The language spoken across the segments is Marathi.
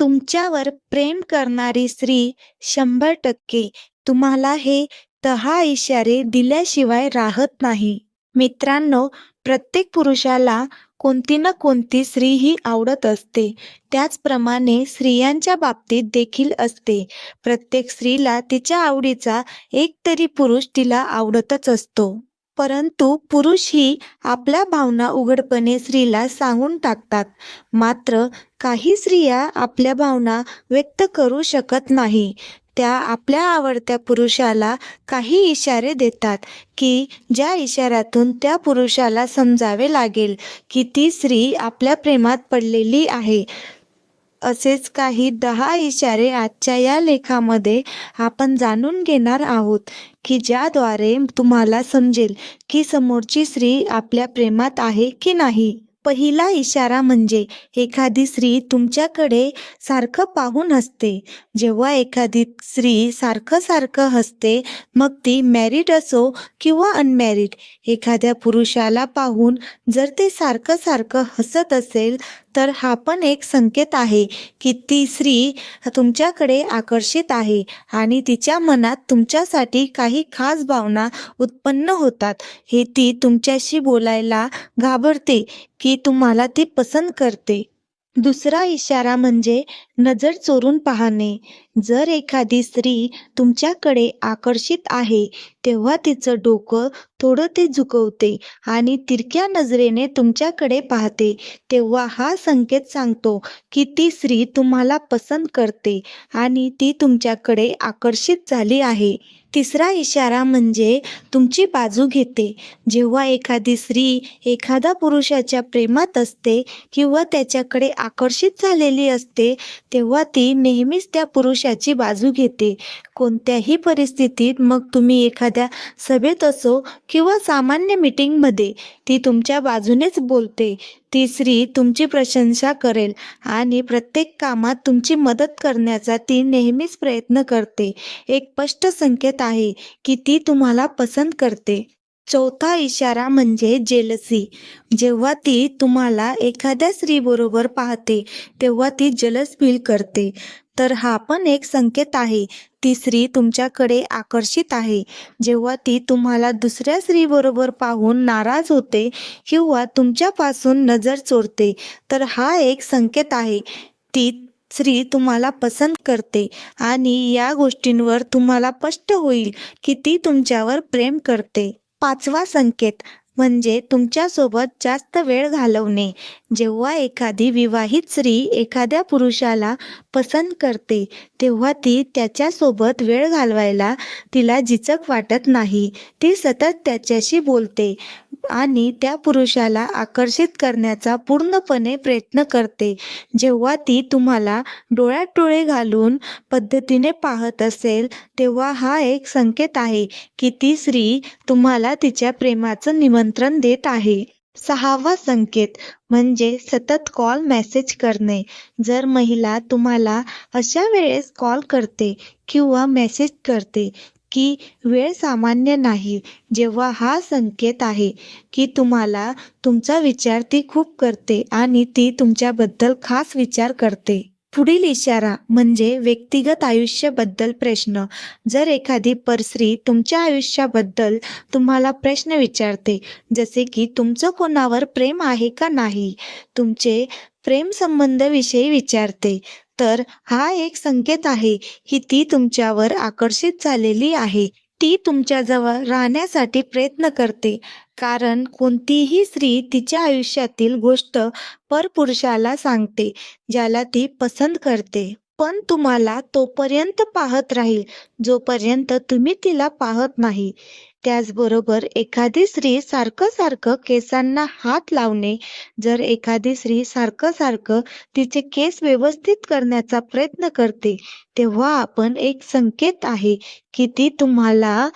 तुमच्यावर प्रेम करणारी स्त्री शंभर टक्के तुम्हाला हे दहा इशारे दिल्याशिवाय राहत नाही. मित्रांनो प्रत्येक पुरुषाला कोणती ना कोणती स्त्री ही आवडत असते. त्याचप्रमाणे स्त्रियांच्या बाबतीत देखील असते. प्रत्येक स्त्रीला तिच्या आवडीचा एक तरी पुरुष तिला आवडतच असतो. परंतु पुरुष ही आपल्या भावना उघडपणे स्त्रीला सांगून टाकतात. मात्र काही स्त्रिया आपल्या भावना व्यक्त करू शकत नाही. त्या आपल्या आवडत्या पुरुषाला काही इशारे देतात की ज्या इशाऱ्यातून त्या पुरुषाला समजावे लागेल की ती स्त्री आपल्या प्रेमात पडलेली आहे. असेच काही दहा इशारे आजच्या या लेखामध्ये आपण जाणून घेणार आहोत की ज्याद्वारे तुम्हाला समजेल की समोरची स्त्री आपल्या प्रेमात आहे की नाही. पहिला इशारा म्हणजे एखादी स्त्री तुमच्याकडे सारखं पाहून हसते. जेव्हा एखादी स्त्री सारखं सारखं हसते मग ती मॅरिड असो किंवा अनमॅरिड एखाद्या पुरुषाला पाहून जर ते सारखं सारखं हसत असेल तर हा पण एक संकेत आहे की ती स्त्री तुमच्याकडे आकर्षित आहे आणि तिच्या मनात तुमच्यासाठी काही खास भावना उत्पन्न होतात. हे ती तुमच्याशी बोलायला घाबरते की तुम्हाला ती पसंत करते. दुसरा इशारा म्हणजे नजर चोरून पाहणे. जर एखादी स्त्री तुमच्याकडे आकर्षित आहे तेव्हा तिचं डोकं थोडं ते झुकवते आणि तिरक्या नजरेने तुमच्याकडे पाहते. तेव्हा हा संकेत सांगतो की ती स्त्री तुम्हाला पसंत करते आणि ती तुमच्याकडे आकर्षित झाली आहे. तिसरा इशारा म्हणजे तुमची बाजू घेते. जेव्हा एखादी स्त्री एखादा पुरुषाच्या प्रेमात असते किंवा त्याच्याकडे आकर्षित झालेली असते तेव्हा ती नेहमीच त्या पुरुषाची बाजू घेते. कोणत्याही परिस्थितीत मग तुम्ही एखाद्या सभेत असो किंवा सामान्य मीटिंगमध्ये ती तुमच्या बाजूनेच बोलते. ती स्त्री तुमची प्रशंसा करेल आणि प्रत्येक कामात तुमची मदत करण्याचा ती नेहमीच प्रयत्न करते. एक स्पष्ट संकेत आहे की ती तुम्हाला पसंत करते. चौथा इशारा म्हणजे जेलसी जेव्हा ती तुम्हाला एखाद्या स्त्रीबरोबर पाहते तेव्हा ती जलस फील करते. तर हा पण एक संकेत आहे. ती स्त्री तुमच्याकडे आकर्षित आहे. जेव्हा ती तुम्हाला दुसऱ्या स्त्रीबरोबर पाहून नाराज होते किंवा तुमच्यापासून नजर चोरते तर हा एक संकेत आहे. ती स्त्री तुम्हाला पसंत करते आणि या गोष्टींवर तुम्हाला स्पष्ट होईल की ती तुमच्यावर प्रेम करते. पाचवा संकेत म्हणजे तुमच्यासोबत जास्त वेळ घालवणे. जेव्हा एखादी विवाहित स्त्री एखाद्या पुरुषाला पसंत करते तेव्हा ती त्याच्यासोबत वेळ घालवायला तिला जिचक वाटत नाही. ती सतत त्याच्याशी बोलते आणि त्या पुरुषाला आकर्षित करण्याचा पूर्णपणे प्रयत्न करते. जेव्हा ती तुम्हाला डोळ्यात डोळे घालून पद्धतीने पाहत असेल तेव्हा हा एक संकेत आहे की ती स्त्री तुम्हाला तिच्या प्रेमाचं निमंत्रण देत आहे. सहावा संकेत म्हणजे सतत कॉल मेसेज करणे. जर महिला तुम्हाला अशा वेळेस कॉल करते किंवा मेसेज करते की वेळ सामान्य नाही जेव्हा हा संकेत आहे की तुम्हाला तुमचा विचार ती खूप करते आणि ती तुमच्याबद्दल खास विचार करते. पुढील इशारा म्हणजे व्यक्तिगत आयुष्याबद्दल प्रश्न. जर एखादी परस्त्री तुमच्या आयुष्याबद्दल तुम्हाला प्रश्न विचारते जसे की तुमचं कोणावर प्रेम आहे का नाही? तुमचे प्रेम संबंधाविषयी विचारते. तर हा एक संकेत आहे की ती तुमच्यावर आकर्षित झालेली आहे. ती तुमच्याजवळ राहण्यासाठी प्रयत्न करते. कारण कोणतीही स्त्री तिच्या आयुष्यातील गोष्ट परपुरुषाला सांगते ज्याला ती पसंत करते. पण तुम्हाला तोपर्यंत पाहत राहील जोपर्यंत तुम्ही तिला पाहत नाही. त्याचबरोबर एखादी स्त्री सारखं सारखं केसांना हात लावणे जर एखादी स्त्री सारखं सारखं तिचे केस व्यवस्थित करण्याचा प्रयत्न करते तेव्हा आपण एक संकेत आहे की ती तुम्हाला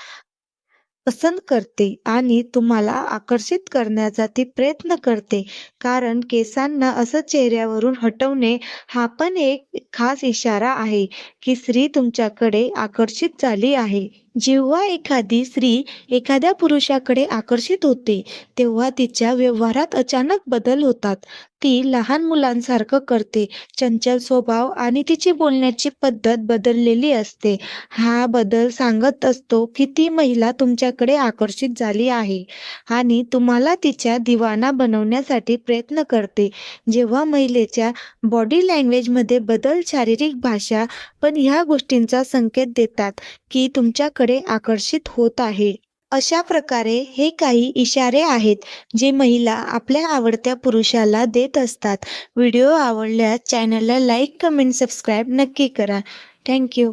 पसंत करते आणि तुम्हाला आकर्षित करण्याचा ती प्रयत्न करते. कारण केसांना असं चेहऱ्यावरून हटवणे हा पण एक खास इशारा आहे की स्त्री तुमच्याकडे आकर्षित झाली आहे. जेव्हा एखादी स्त्री एखाद्या पुरुषाकडे आकर्षित होते तेव्हा तिच्या व्यवहारात अचानक बदल होतात. ती लहान मुलांसारखं करते चंचल स्वभाव आणि तिची बोलण्याची पद्धत बदललेली असते. हा बदल सांगत असतो की ती महिला तुमच्याकडे आकर्षित झाली आहे आणि तुम्हाला तिच्या दिवाना बनवण्यासाठी प्रयत्न करते. जेव्हा महिलेच्या बॉडी लँग्वेजमध्ये बदल शारीरिक भाषा पण ह्या गोष्टींचा संकेत देतात की तुमच्याकडे आकर्षित होत आहे. अशा प्रकारे हे काही इशारे आहेत जे महिला आपल्या आवडत्या पुरुषाला देत असतात. व्हिडिओ आवडल्यास चॅनलला लाईक कमेंट सबस्क्राईब नक्की करा. थँक्यू.